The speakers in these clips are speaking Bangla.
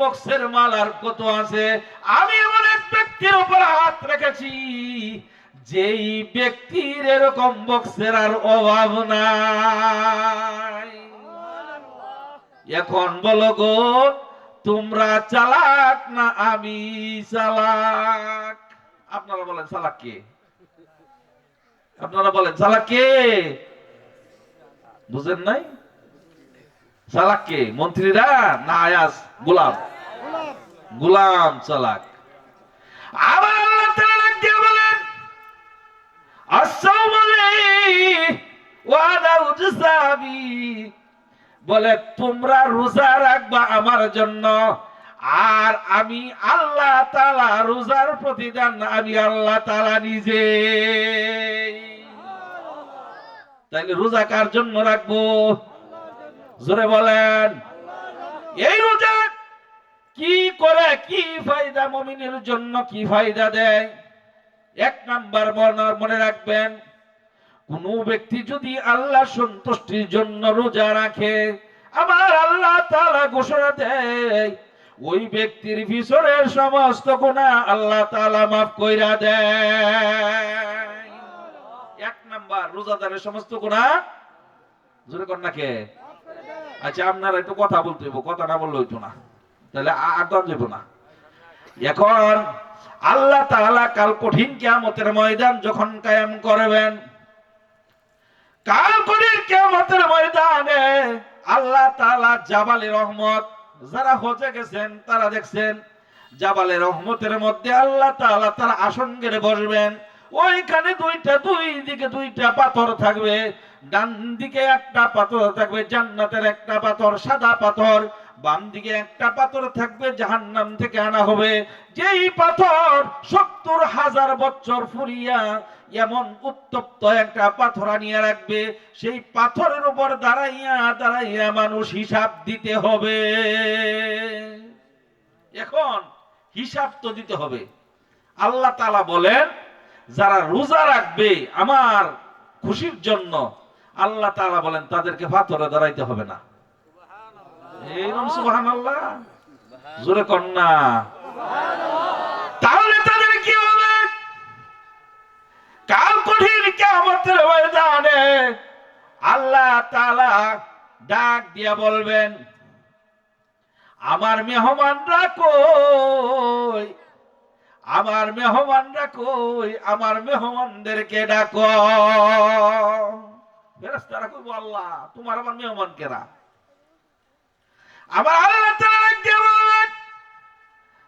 বক্সের মাল আর কত আছে? আমি এমন এক ব্যক্তির উপর হাত রেখেছি। যেই ব্যক্তির এরকম বক্সের আর অভাব নাই। এখন বলো গো, তোমরা চালাক না আমি চালাক? আপনারা বলেন, চালাক কে? আপনারা বলেন, চালাক কে? বুঝেন নাই? চালাক কে? মন্ত্রীরা? না আয়াস গোলাম। গোলাম চালাক। আবার আল্লাহ তাআলা দিয়ে বলেন বলে, তোমরা রোজা রাখবা আমার জন্য, আর আমি আল্লাহ তাআলা রোজার প্রতিদান, আমি আল্লাহ তাআলা নিজে। তাইলে রোজা কার জন্য রাখব? জোরে বলেন। এই রোজা কি করে, কি ফায়দা মমিনের জন্য, কি ফায়দা দেয়? এক নাম্বার মনে- রাখবেন, কোন ব্যক্তি যদি আল্লাহ সন্তুষ্টির জন্য রোজা রাখে আমার আল্লাহ তাআলা ঘোষণা দেয়, ওই ব্যক্তির পিছনের সমস্ত গুণা আল্লাহ তাআলা মাফ কইরা দেয়। এক নাম্বার, রোজাদারের সমস্ত গুণা জোরে কর না কে? আচ্ছা আপনারা একটু কথা বলতে কথা না বললে না। তাহলে আ- আগাম যাব না। এখন আল্লাহ তাআলা কাল কঠিন কিয়ামতের ময়দান যখন কায়েম করবেন, কাল কঠিন ময়দানে আল্লাহ জাবালে রহমত, যারা হজে গেছেন তারা দেখছেন, জাবালে রহমতের মধ্যে আল্লাহ তাআলা তার আসন গেড়ে বসবেন। ওইখানে দুইটা, দুই দিকে দুইটা পাথর থাকবে, ডান দিকে একটা পাথর থাকবে, জান্নাতের একটা পাথর, সাদা পাথর। বাম দিকে একটা পাথর থাকবে, জাহান্নাম থেকে আনা হবে। যেই পাথর সত্তর হাজার বছর ফুরিয়া এমন উত্তপ্ত একটা পাথর আনিয়ে রাখবে, সেই পাথরের উপর দাঁড়াইয়া দাঁড়াইয়া মানুষ হিসাব দিতে হবে। এখন হিসাব তো দিতে হবে। আল্লাহ তালা বলেন, যারা রোজা রাখবে আমার খুশির জন্য, আল্লাহ তালা বলেন, তাদেরকে পাথরে দাঁড়াইতে হবে না। জোরে কন্যা তাহলে তাদের কি হবে? কাল কঠিন আল্লাহ ডাক দিয়া বলবেন, আমার মেহমানরা কই? আমার মেহমানরা কই? আমার মেহমানদেরকে ডাকো। ফেরেশতারা কইব, আল্লাহ, তোমার আমার মেহমান কেরা? আমার আল্লাহ বলবেন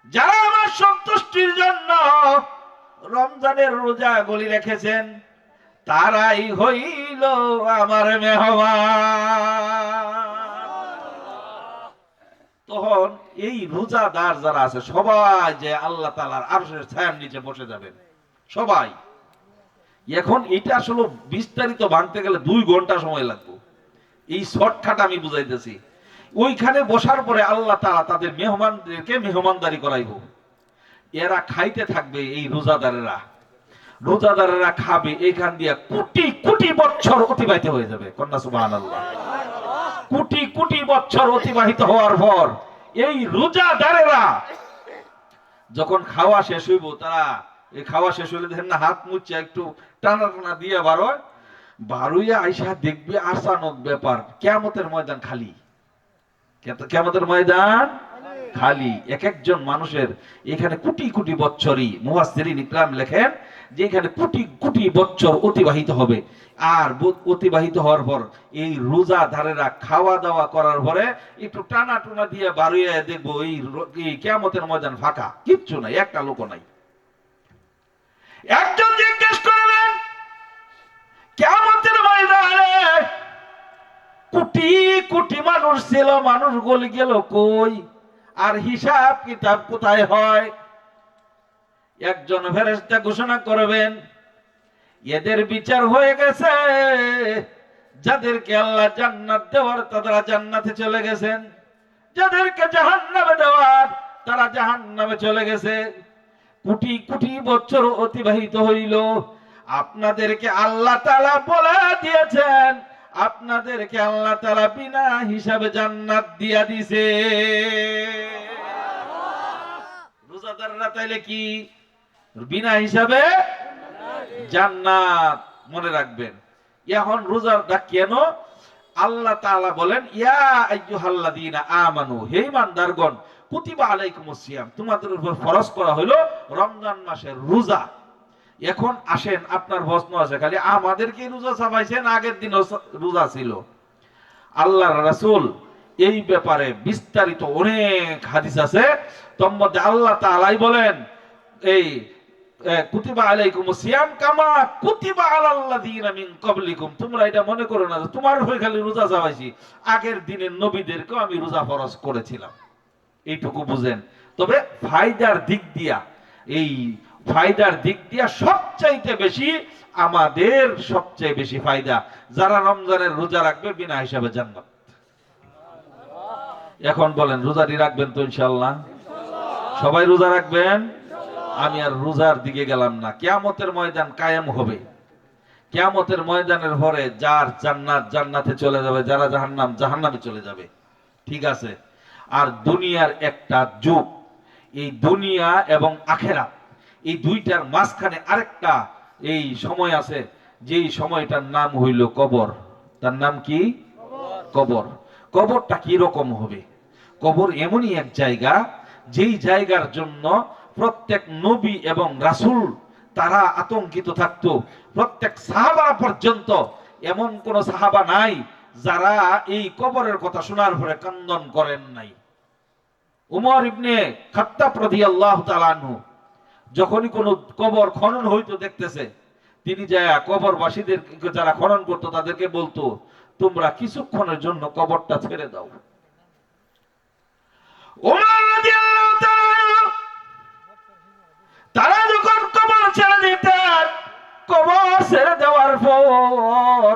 যারা আমার সন্তুষ্টির জন্য রমজানের রোজা গলি রেখেছেন, তারাই হইল আমার মেহমান। তখন এই রোজাদার যারা আছে, সবাই যে আল্লাহ তালার আরশের ছায়ার নিচে বসে যাবেন। সবাই। এখন এটা আসলে বিস্তারিত ভাঙতে গেলে দুই ঘণ্টা সময় লাগবে। এই শর্টকাট আমি বুঝাইতেছি। ওইখানে বসার পরে আল্লাহ তাআলা তাদের মেহমানদেরকে মেহমানদারি করাইব। এরা খাইতে থাকবে এই রোজাদারেরা। রোজাদারেরা খাবে এখান দিয়ে কোটি কোটি বছর অতিবাহিত হয়ে যাবে। কন্যা সুবহানাল্লাহ। কোটি কোটি বছর অতিবাহিত হওয়ার পর এই রোজাদারেরা যখন খাওয়া শেষ হইব, তারা এই খাওয়া শেষ হইলে দেখেন না, হাত মুচ্ছে একটু টানা টানা দিয়ে বারোয় বারোইয়া আইসা দেখবে আসানক ব্যাপার কেমতের ময়দান খালি। কেমতের ময়দান খালি। এক একজন মানুষের এখানে কোটি কোটি বছরই মুহাসসিরিন ইকরাম লেখেন যে এখানে কোটি কোটি বছর অতিবাহিত হবে। আর অতিবাহিত হওয়ার পর এই রোজাদারেরা খাওয়া দাওয়া করার পরে একটু টানা টুনা দিয়ে বাড়িয়ে দেখব এই র- এই কেয়ামতের ময়দান ফাঁকা। কিচ্ছু নাই, একটা লোক নাই। একজন জিজ্ঞেস করবেন ময়দানে কোটি কোটি মানুষ ছিল, মানুষ গলি গেল কই? আর হিসাব কিতাব কোথায় হয়? একজন ফেরেশতা ঘোষণা করবেন, এদের বিচার হয়ে গেছে। যাদেরকে আল্লাহ জান্নাত দেওয়ার তারা জান্নাতে চলে গেছেন। যাদেরকে জাহান্নামে দেওয়ার, তারা জাহান্নামে চলে গেছে। কোটি কোটি বছর অতিবাহিত হইল। আপনাদেরকে আল্লাহ তালা বলে দিয়েছেন আপনাদেরকে আল্লাহ তাআলা বিনা হিসাবে জান্নাত দিয়া দিছে। রোজাদাররা তাইলে কি বিনা হিসাবে জান্নাত মনে রাখবেন? এখন রোজাটা কেন? আল্লাহ তাআলা বলেন, ইয়া আইয়ুহাল্লাযীনা আমানু, হে ইমানদারগণ কুতিবা আলাইকুমুস সিয়াম। তোমাদের উপর ফরজ করা হলো রমজান মাসের রোজা। এখন আসেন আপনার প্রশ্ন আছে খালি আমাদেরকে রোজা চাপাইছেন আগের দিনও রোজা ছিল। আল্লাহর রাসূল এই ব্যাপারে বিস্তারিত অনেক হাদিস আছে। তোর আল্লাহ তাআলাই বলেন, এই কুতিবা আলাইকুম সিয়াম কামা কুতিবা তোমরা এটা মনে করো না তোমার হয়ে খালি রোজা আগের দিনের নবীদেরকেও আমি রোজা ফরজ করেছিলাম। এইটুকু বুঝেন। তবে ফায়দার দিক দিয়া এই ফায়দার দিক দিয়া সবচাইতে বেশি আমাদের সবচেয়ে বেশি ফায়দা। যারা রমজানের রোজা রাখবে বিনা হিসাবে জান্নাত। এখন বলেন রোজাটি রাখবেন তো ইনশাল্লাহ সবাই রোজা রাখবেন? আমি আর রোজার দিকে গেলাম না। কেয়ামতের ময়দান কায়েম হবে। কেয়ামতের ময়দানের পরে যার জান্নাত জান্নাতে চলে যাবে, যারা জাহান্নাম জাহান্নামে চলে যাবে। ঠিক আছে? আর দুনিয়ার একটা যুগ। এই দুনিয়া এবং আখেরা এই দুইটার মাঝখানে আরেকটা এই সময় আছে, যেই সময়টার নাম হইল কবর। তার নাম কি? কবর। কবরটা কি রকম হবে? কবর এমনই এক জায়গা, যেই জায়গার জন্য প্রত্যেক নবী এবং রাসূল তারা আতঙ্কিত থাকতো। প্রত্যেক সাহাবা পর্যন্ত এমন কোন সাহাবা নাই যারা এই কবরের কথা শোনার পরে কান্দন করেন নাই। উমর ইবনে খাত্তাব রাদিয়াল্লাহু তাআলা আনহু যখনই কোন কবর খনন হইতো দেখতেছে, তিনি যায় কবরবাসীদের যারা খনন করতো তাদেরকে বলতো, তোমরা কিছুক্ষণের জন্য কবরটা ছেড়ে দাও। তারা যখন কবর ছেড়ে দিতেন কবর ছেড়ে দেওয়ার পর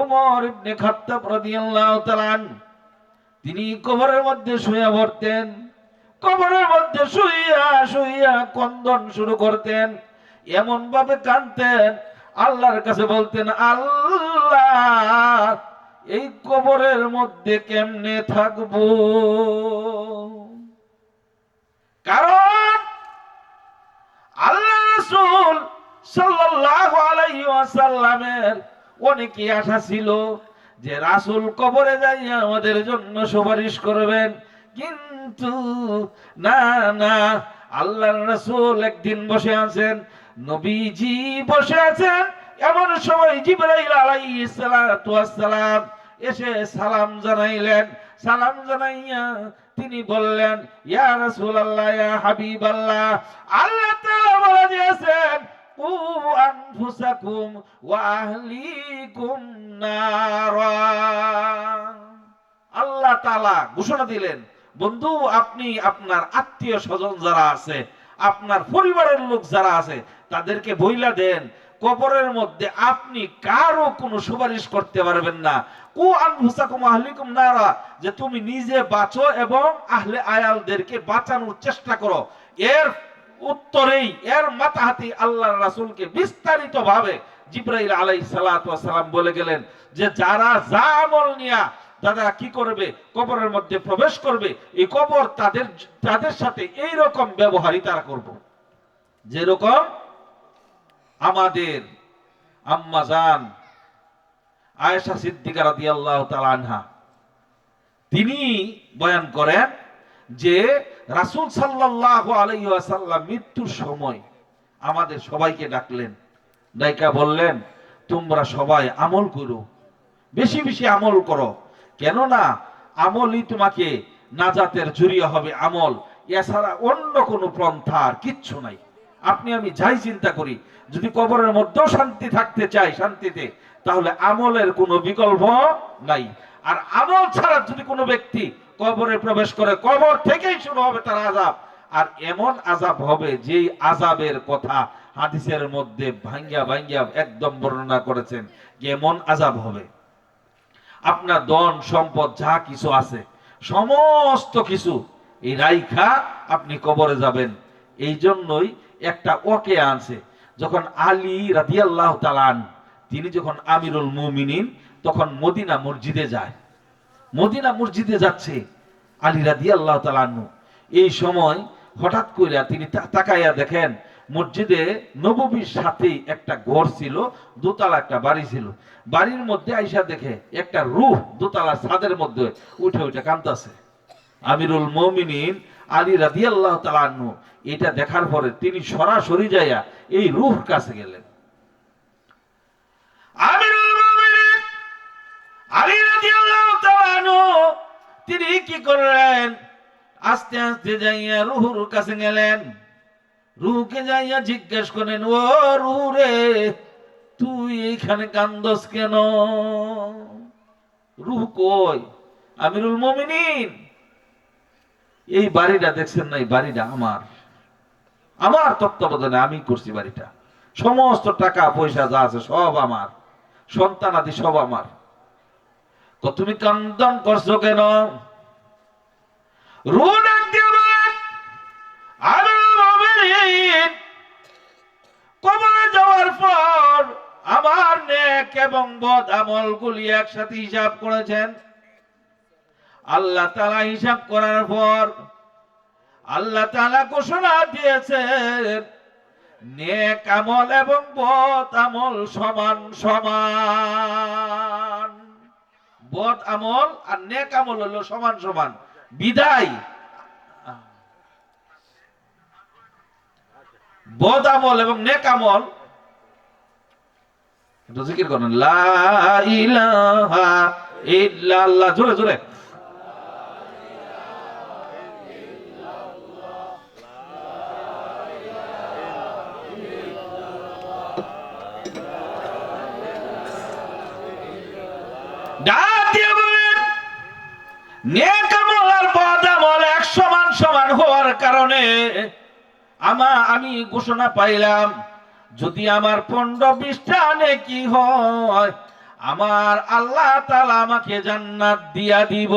উমর ইবনে খাত্তাব রাদিয়াল্লাহু তিনি কবরের মধ্যে শুয়ে পড়তেন। কবরের মধ্যে শুইয়া শুইয়া কন্দন শুরু করতেন। এমন ভাবে কাঁদতেন। আল্লাহর কাছে বলতেন, আল্লাহ, এই কবরের মধ্যে কেমনে থাকব? কারণ আল্লাহ রাসূল সাল্লাল্লাহু আলাইহি ওয়াসাল্লামের অনেকই আশা ছিল যে রাসূল কবরে যাইয়া আমাদের জন্য সুপারিশ করবেন। কিন্তু না না, আল্লাহর রাসূল একদিন বসে আছেন, নবীজি বসে আছেন, এমন সময় জিবরাইল আলাইহিস সালাতু ওয়াস সালাম এসে সালাম জানাইলেন। সালাম জানাইয়া তিনি বললেন, ইয়া রাসূলুল্লাহ, ইয়া হাবিবাল্লাহ, আল্লাহ তাআলা বলে দিয়েছেন, কু আনফুসাকুম ওয়া আহলিকুম নারা। আল্লাহ তাআলা ঘোষণা দিলেন বন্ধু, আপনি আপনার আত্মীয় স্বজন যারা আছে, আপনার পরিবারের লোক যারা আছে, তাদেরকে বইলা দেন, কবরের মধ্যে আপনি কারও কোনো সুপারিশ করতে পারবেন না। কু আনফুসাকুম আহলিকুম নারা, যে তুমি নিজে বাঁচো এবং আহলে আয়ালদেরকে বাঁচানোর চেষ্টা করো। এর উত্তরেই, এর মাতাহাতি আল্লাহ রাসূলকে বিস্তারিত ভাবে জিব্রাইল ওয়াস সালাম বলে গেলেন যে যারা যা আমল নিয়া তারা কি করবে? কবরের মধ্যে প্রবেশ করবে। এই কবর তাদের তাদের সাথে এই রকম ব্যবহারই তারা করব। যেরকম আমাদের আম্মা জান, আয়েশা সিদ্দিকা রাদিয়াল্লাহু তাআলা আনহা, তিনি বয়ান করেন যে, রাসূল সাল্লাল্লাহু আলাইহি ওয়াসাল্লাম মৃত্যুর সময় আমাদের সবাইকে ডাকলেন। ডাইকা বললেন, তোমরা সবাই আমল করো। বেশি বেশি আমল করো। কেননা আমলই তোমাকে নাজাতের জড়িয়ে হবে আমল। এছাড়া অন্য কোনো পন্থা কিচ্ছু নাই। আপনি আমি যাই চিন্তা করি, যদি কবরের মধ্যেও শান্তি থাকতে চাই শান্তিতে, তাহলে আমলের কোনো বিকল্প নাই। আর আমল ছাড়া যদি কোনো ব্যক্তি কবরে প্রবেশ করে, কবর থেকেই শুরু হবে তার আজাব আর এমন আজাব হবে যেই আজাবের কথা হাদিসের মধ্যে ভাঙ্গিয়া ভাঙ্গিয়া একদম বর্ণনা করেছেন, যে এমন আজাব হবে। আপনার ধন, সম্পদ, যা কিছু আছে, সমস্ত কিছু এই রাইখা আপনি কবরে যাবেন। এই জন্যই একটা ওকে আনছে। যখন আলী রাদিয়াল্লাহ তালান তিনি যখন আমিরুল মুমিনিন, তখন মদিনা মসজিদে যায়। মদিনা মসজিদে যাচ্ছে আলী রাদিয়াল্লাহ তালানু এই সময় হঠাৎ করে তিনি তাকাইয়া দেখেন মসজিদে নববীর সাথেই একটা ঘর ছিল, দোতলা একটা বাড়ি ছিল। বাড়ির মধ্যে আইসা দেখে একটা রুহ দোতলা ছাদের মধ্যে উঠে উঠে কাঁদতেছে। আমিরুল মমিনিন আলী রাদি আল্লাহ এটা দেখার পরে তিনি সরাসরি যাইয়া এই রুহ কাছে গেলেন। তিনি কি করলেন? আস্তে আস্তে যাইয়া রুহুর কাছে গেলেন। রুহুকে যাইয়া জিজ্ঞেস করেন, ও রুহু রে তুই এইখানে কান্দস কেন? রুহ কই? আমিরুল মুমিনিন। এই বাড়িটা দেখছেন না, এই বাড়িটা আমার। আমার তত্ত্বাবধানে আমি করছি বাড়িটা। সমস্ত টাকা, পয়সা যা আছে সব আমার। সন্তান আদি সব আমার। তুমি কান্দন করছ কেন? রুন নেক এবং বদ আমল গুলি একসাথে হিসাব করেছেন। আল্লাহ তালা হিসাব করার পর আল্লাহ তালা ঘোষণা দিয়েছেন, নেক আমল এবং বদ আমল সমান সমান। বদ আমল আর নেক আমল হলো সমান সমান। বিদায়। বদ আমল এবং নেক আমল একটু জিকির করেন লা জোরে জোরে। সমান সমান হওয়ার কারণে আমা আমি ঘোষণা পাইলাম যদি আমার পনেরো বিশটা নেকি হয়, আমার আল্লাহ তাআলা আমাকে জান্নাত দিয়া দিব।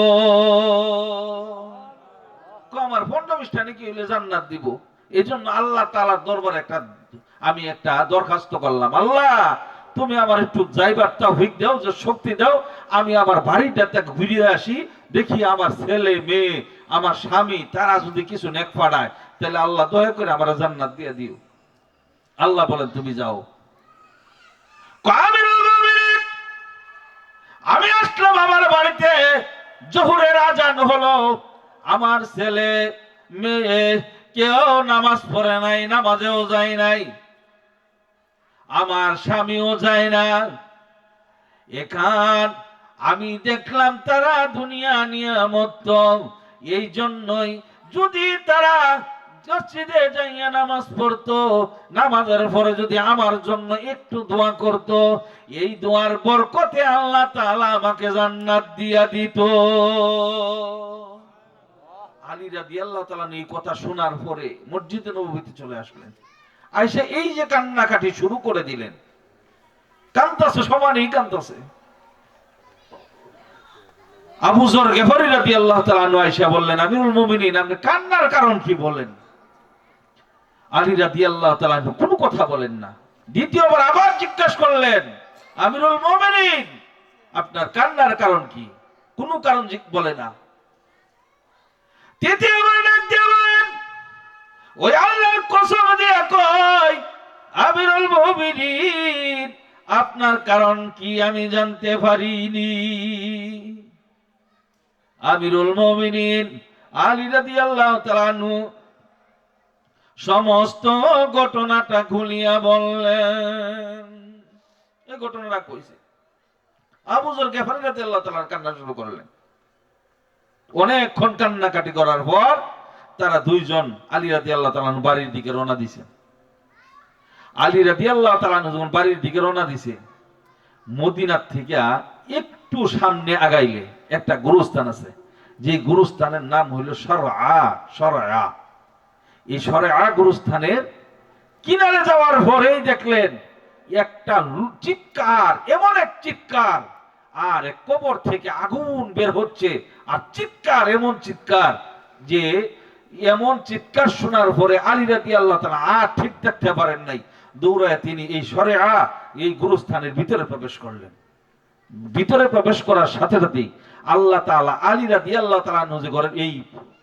আমার পনেরো বিশটা নাকি হইলে জান্নাত দিব? এই জন্য আল্লাহ তালার দরবারে একটা, আমি একটা দরখাস্ত করলাম, আল্লাহ, তুমি আমার একটু যাইবার তৌফিক দাও, যে শক্তি দাও, আমি আমার বাড়িটাতে ঘুরিয়ে আসি, দেখি আমার ছেলে, মেয়ে, আমার স্বামী, তারা যদি কিছু নেক পাঠায়, তাহলে আল্লাহ দয়া করে আমার জান্নাত দিয়ে দিও। আল্লাহ বলেন, তুমি যাও। আমি আসলাম আমার বাড়িতে। জোহরের আজান হলো। আমার ছেলে, মেয়ে, কেউ নামাজ পড়ে নাই, নামাজেও যায় নাই। আমার স্বামীও যায় না। এখান আমি দেখলাম তারা দুনিয়া নিয়ে নিয়ামত। এই জন্যই যদি তারা মসজিদে নামাজ পড়তো, নামাজের পরে যদি আমার জন্য একটু দোয়া করত, এই দোয়ার বরকতে আল্লাহ তাআলা আমাকে জান্নাত দিয়া দিত। আলী রাদিয়াল্লাহু তাআলা এই কথা শোনার পরে মসজিদে নববীতে চলে আসলেন। আইসা এই যে কান্নাকাটি শুরু করে দিলেন কান্দাছে সমানই কান্দাছে আবু জর গেফারি রাতি আল্লাহ তাআলা আইসা বললেন, আমিরুল মুমিনিন, আপনি কান্নার কারণ কি বলেন? আলী রাদি আল্লাহ কোনো কথা বলেন না। দ্বিতীয়বার আবার জিজ্ঞাসা করলেন, আমিরুল মুমিনিন, আপনার কান্নার কারণ কি? কোনো কারণ বলে না। তৃতীয়বার ডাক দিয়ে বলেন, ওই আল্লাহর কসম দিয়ে কয় আমিরুল মুমিনিন, আপনার কারণ কি আমি জানতে পারিনি? আমিরুল মুমিনিন, আলী রাদিয়াল্লাহু তাআলা সমস্ত ঘটনাটা খুলিয়া বললেন। এই ঘটনাটা কইছে। আবু জর গেফারি রাদিয়াল্লাহু তাআলা কান্না শুরু করলেন। অনেকক্ষণ কান্নাকাটি করার পর তারা দুইজন আলী রাদি আল্লাহ তালানু বাড়ির দিকে রওনা দিছে। আলী রাদি আল্লাহ তালানু যখন বাড়ির দিকে রওনা দিছে, মদিনার থেকে একটু সামনে আগাইলে একটা গুরুস্থান আছে। যে গুরুস্থানের নাম হইল সরআ সরআ এই সরআ গুরুস্থানের কিনারে যাওয়ার পরেই দেখলেন একটা চিৎকার, এমন এক চিৎকার, আর কবর থেকে আগুন বের হচ্ছে, আর চিৎকার, এমন চিৎকার যে এমন চিৎকার শোনার পরে আলী রাতি আল্লাহ তালা আর ঠিক থাকতে পারেন নাই। দৌড়ায় তিনি এই সরে আ এই গুরুস্থানের ভিতরে প্রবেশ করলেন। ভিতরে প্রবেশ করার সাথে সাথেই আল্লাহ তাআলা আলী রাদি আল্লাহ তালা নজে করেন, এই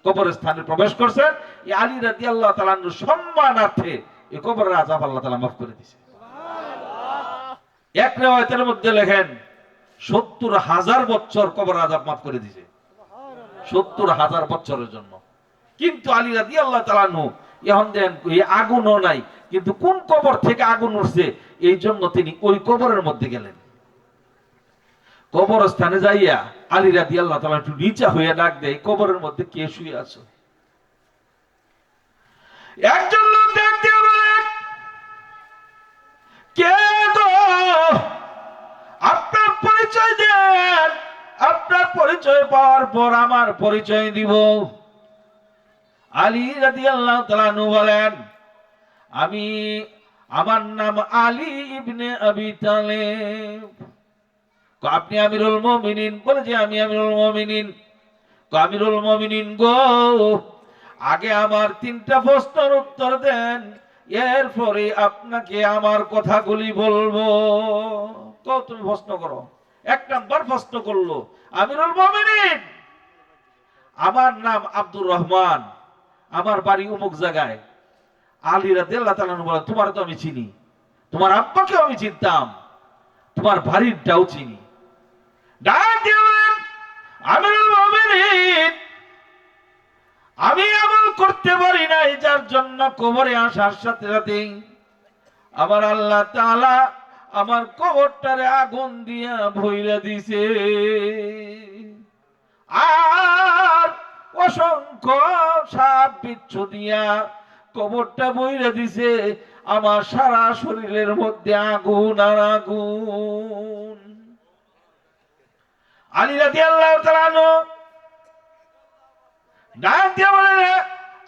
কবরস্থানে প্রবেশ করছেন এই আলী রাদি আল্লাহ তালানুর সম্মানার্থে এই কবরের আজাব আল্লাহ তালা মাফ করে দিছে এক রেওয়ায়তের মধ্যে লেখেন, সত্তর হাজার বছর কবর আজাব মাফ করে দিছে সত্তর হাজার বছরের জন্য। কিন্তু আলী রাদি আল্লাহ তালানু এখন দেন এই আগুনও নাই। কিন্তু কোন কবর থেকে আগুন উঠছে, এই জন্য তিনি ওই কবরের মধ্যে গেলেন। কবরস্থানে যাইয়া আলী রাদি আল্লাহ তালা একটু নিচা হয়ে ডাক দেয়, কবরের মধ্যে কে শুয়ে আছো? একজন লোক দিয়ে বলে, কে গো? আপনার পরিচয় দেন, আপনার পরিচয় পাওয়ার পর আমার পরিচয় দিব। আলী রাদি আল্লাহ তালানু বলেন, আমি, আমার নাম আলী ইবনে আবি তালেব। কো, আপনি আমিরুল মমিনিন, বলে যে আমি আমিরুল মমিনিন। কো, আমিরুল মমিনিন গো, আগে আমার তিনটা প্রশ্নের উত্তর দেন, এরপরে আপনাকে আমার কথাগুলি বলব। কো, তুমি প্রশ্ন করো। এক নাম্বার প্রশ্ন করল, আমিরুল মমিনিন, আমার নাম আব্দুর রহমান, আমার বাড়ি অমুক জায়গায়। আলী রাদিয়াল্লাহু তাআলা বলেন, তোমার তো আমি চিনি, তোমার আব্বাকেও আমি চিনতাম, তোমার বাড়িরটাও চিনি। আমি আমল করতে পারি নাই, যার জন্য কবরে আসার সাথে সাথে আমার আল্লাহ তাআলা আমার কবরটারে আগুন দিয়া ভইরা দিছে। আর অসংখ্য সাপ বিচ্ছু দিয়া কবরটা বইরা দিছে, আমার সারা শরীরের মধ্যে আগুন আর আগুন। আলী রাদি আল্লাহ তালানো ডাক দিয়ে বলে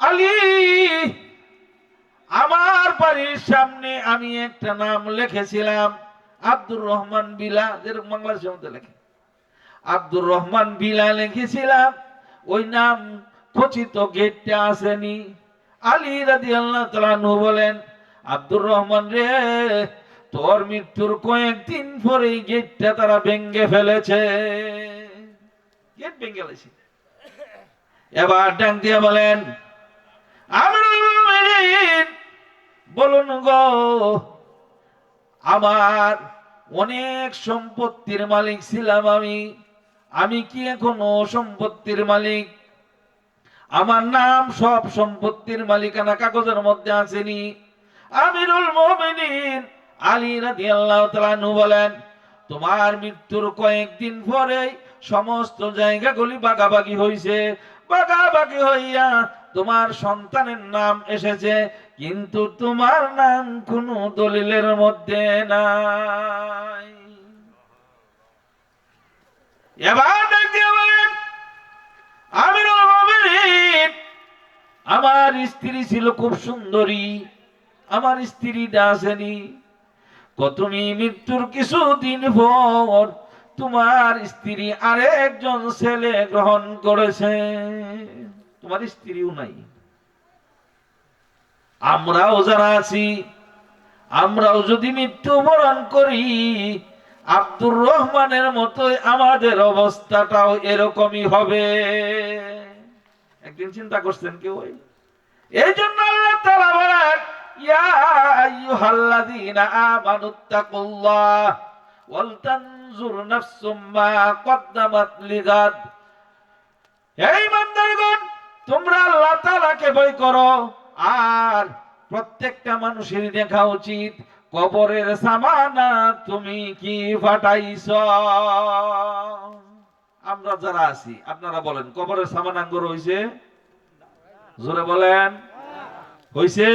আলী, আমার বাড়ির সামনে আমি একটা নাম লিখেছিলাম, আব্দুর রহমান বিলা যেরকম বাংলাদেশের মধ্যে লেখে। আব্দুর রহমান বিলা লিখেছিলাম, ওই নাম খচিত গেটটা আসেনি। আলী রাদি আল্লাহ তালানু বলেন, আব্দুর রহমান রে তোর মৃত্যুর কয়েকদিন পরে গেটটা তারা ভেঙ্গে ফেলেছে। গেট ভেঙ্গে ফেলেছে। এবার ডাক দিয়ে বলেন বলুন গো, আমার অনেক সম্পত্তির মালিক ছিলাম আমি। আমি কি এখনও সম্পত্তির মালিক? আমার নাম সব সম্পত্তির মালিকানা কাগজের মধ্যে আসেনি। আমিরুল মুমিনিন আলী তাআলা নু বলেন, তোমার মৃত্যুর কয়েকদিন পরে সমস্ত জায়গাগুলি বাগাবাগি হইছে। বাগাবাগি হইয়া তোমার সন্তানের নাম এসেছে, কিন্তু তোমার নাম কোনো দলিলের মধ্যে নাই। এবার বলেন মুমিনিন, আমার স্ত্রী ছিল খুব সুন্দরী, আমার স্ত্রীটা আসেনি তুমি মৃত্যুর কিছুদিন পর তোমার স্ত্রী আরেকজন ছেলে গ্রহণ করেছে। তোমার স্ত্রীও নাই। আমরাও যারা আছি, আমরাও যদি মৃত্যুবরণ করি, আব্দুর রহমানের মতোই আমাদের অবস্থাটাও এরকমই হবে। একদিন চিন্তা করছেন কেউ? এই জন্য আল্লাহ প্রত্যেকটা মানুষের দেখা উচিত, কবরের সামানা তুমি কি ফাটাইছ? আমরা যারা আছি, আপনারা বলেন, কবরের সামানাঙ্গর হইছে? জোরে বলেন। হইছে?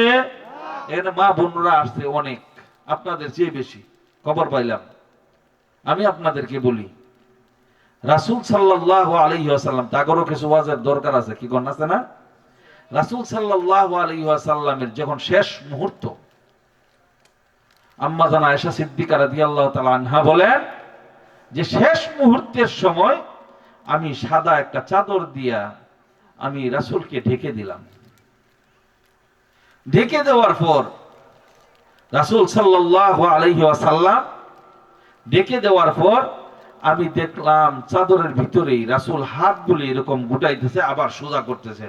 এখানে মা বোনরা আসছে অনেক। আপনাদের চেয়ে বেশি। খবর পাইলাম। আমি আপনাদেরকে বলি, রাসূল সাল্লাল্লাহু আলাইহি ওয়াসাল্লাম, তাগরও কিছু ওয়াজের দরকার আছে, কি কোন আছে না? রাসূল সাল্লাল্লাহু আলাইহি ওয়াসাল্লামের যখন শেষ মুহূর্ত, আম্মা জানা আয়েশা সিদ্দিকা রাদিয়াল্লাহু তাআলা আনহা বলেন যে শেষ মুহূর্তের সময় আমি সাদা একটা চাদর দিয়া আমি রাসূলকে ঢেকে দিলাম। ঢেকে দেওয়ার পর রাসূল আলাইহি ওয়াসাল্লাম দেওয়ার পর আমি দেখলাম চাদরের ভিতরেই রাসূল হাতগুলি এরকম গুটাইতেছে, আবার সোজা করতেছে।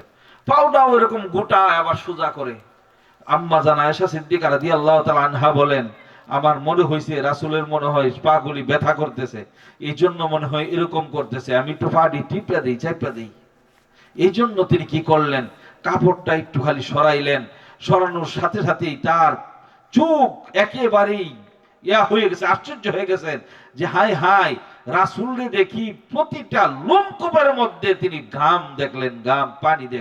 পাউডাও এরকম গোটায় আবার সোজা করে। আম্মা জান আয়েশা সিদ্দিকা রাদিয়াল্লাহু তাআলা আনহা বলেন, আমার মনে হয়েছে রাসূলের মনে হয় পাগুলি ব্যথা করতেছে এই জন্য মনে হয় এরকম করতেছে। আমি একটু পাটি টিপা দিই চাপা দিই। এই জন্য তিনি কি করলেন? কাপড়টা একটু খালি সরাইলেন সরানোর সাথে সাথেই তার চোখ একেবারেই ইয়া হয়ে গেছে, আশ্চর্য হয়ে গেছেন যে হাই হাই রাসুলরে দেখি প্রতিটা লোমকূপের মধ্যে তিনি ঘাম দেখলেন, ঘাম, পানি দেখলেন।